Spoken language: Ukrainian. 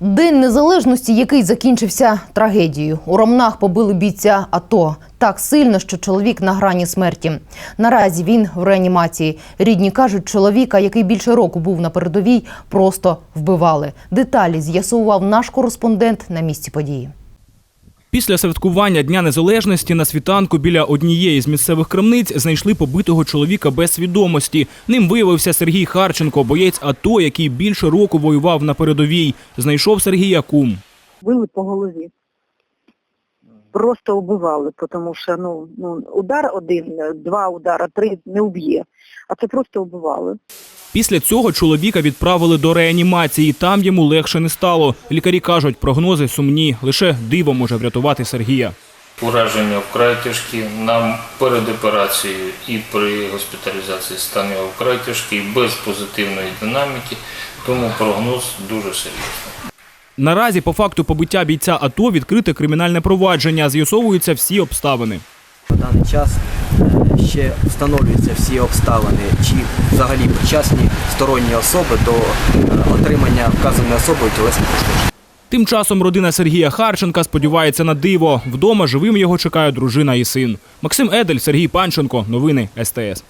День незалежності, який закінчився трагедією. У Ромнах побили бійця АТО так сильно, що чоловік на грані смерті. Наразі він в реанімації. Рідні кажуть, чоловіка, який більше року був на передовій, просто вбивали. Деталі з'ясував наш кореспондент на місці події. Після святкування Дня Незалежності на світанку біля однієї з місцевих крамниць знайшли побитого чоловіка без свідомості. Ним виявився Сергій Харченко, боєць АТО, який більше року воював на передовій. Знайшов Сергія кум. били по голові. Просто убивали, тому що ну, ну, удар один, два удара, три не вб'є. А це просто убивали. Після цього чоловіка відправили до реанімації. Там йому легше не стало. Лікарі кажуть, прогнози сумні. Лише диво може врятувати Сергія. Ураження вкрай тяжкі. Нам перед операцією і при госпіталізації стан його вкрай тяжкий, без позитивної динаміки, тому прогноз дуже серйозний. Наразі по факту побиття бійця АТО відкрите кримінальне провадження. З'ясовуються всі обставини. На даний час е, ще встановлюються всі обставини, чи взагалі причасні сторонні особи до е, отримання вказаної особою тілесних ушкоджень. Тим часом родина Сергія Харченка сподівається на диво. Вдома живим його чекають дружина і син. Максим Едель, Сергій Панченко. Новини СТС.